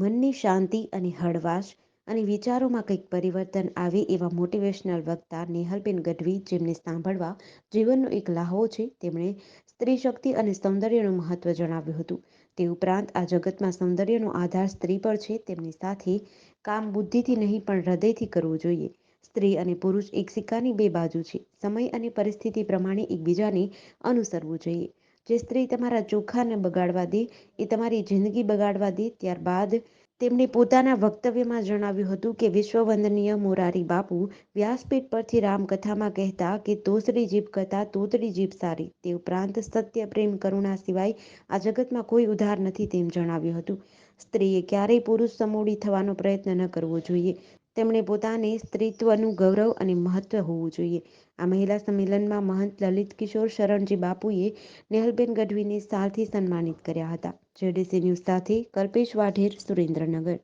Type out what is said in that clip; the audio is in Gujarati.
મનની શાંતિ અને હળવાશ અને વિચારોમાં કંઈક પરિવર્તન આવે એવા મોટિવેશનલ વક્તા નેહલબેન ગઢવી જેમને સાંભળવા જીવનનો એક લાહો છે, તેમણે સ્ત્રી શક્તિ અને સૌંદર્યનું મહત્વ જણાવ્યું હતું. તે ઉપરાંત આ જગતમાં સૌંદર્યનો આધાર સ્ત્રી પર છે, તેમની સાથે કામ બુદ્ધિથી નહીં પણ હૃદયથી કરવું જોઈએ. સ્ત્રી અને પુરુષ એક સિક્કાની બે બાજુ છે. સમય અને પરિસ્થિતિ પ્રમાણે એકબીજાને અનુસરવું જોઈએ. જે સ્ત્રી તમારા ચોખાને બગાડવા દે, એ તમારી જિંદગી બગાડવા દે, ત્યારબાદ તેમણે પોતાના વક્તવ્યમાં જણાવ્યું હતું કે વિશ્વવંદનીય મોરારી બાપુ વ્યાસપીઠ પરથી રામકથામાં કહેતા કે તોસરી જીભ કરતાં તોતડી જીભ સારી, તે ઉપરાંત સત્ય, પ્રેમ, કરુણા સિવાય આ જગતમાં કોઈ ઉધાર નથી તેમ જણાવ્યું હતું. સ્ત્રીએ ક્યારેય પુરુષ સમોડી થવાનો પ્રયત્ન ન કરવો જોઈએ. તેમણે પોતાને સ્ત્રીત્વનું ગૌરવ અને મહત્વ હોવું જોઈએ. આ મહિલા સંમેલનમાં મહંત લલિત કિશોર શરણજી બાપુએ નેહલબેન ગઢવીને સાલથી સન્માનિત કર્યા હતા. જેડીસી ન્યૂઝ સાથે કલ્પેશ વાઢેર સુરેન્દ્રનગર.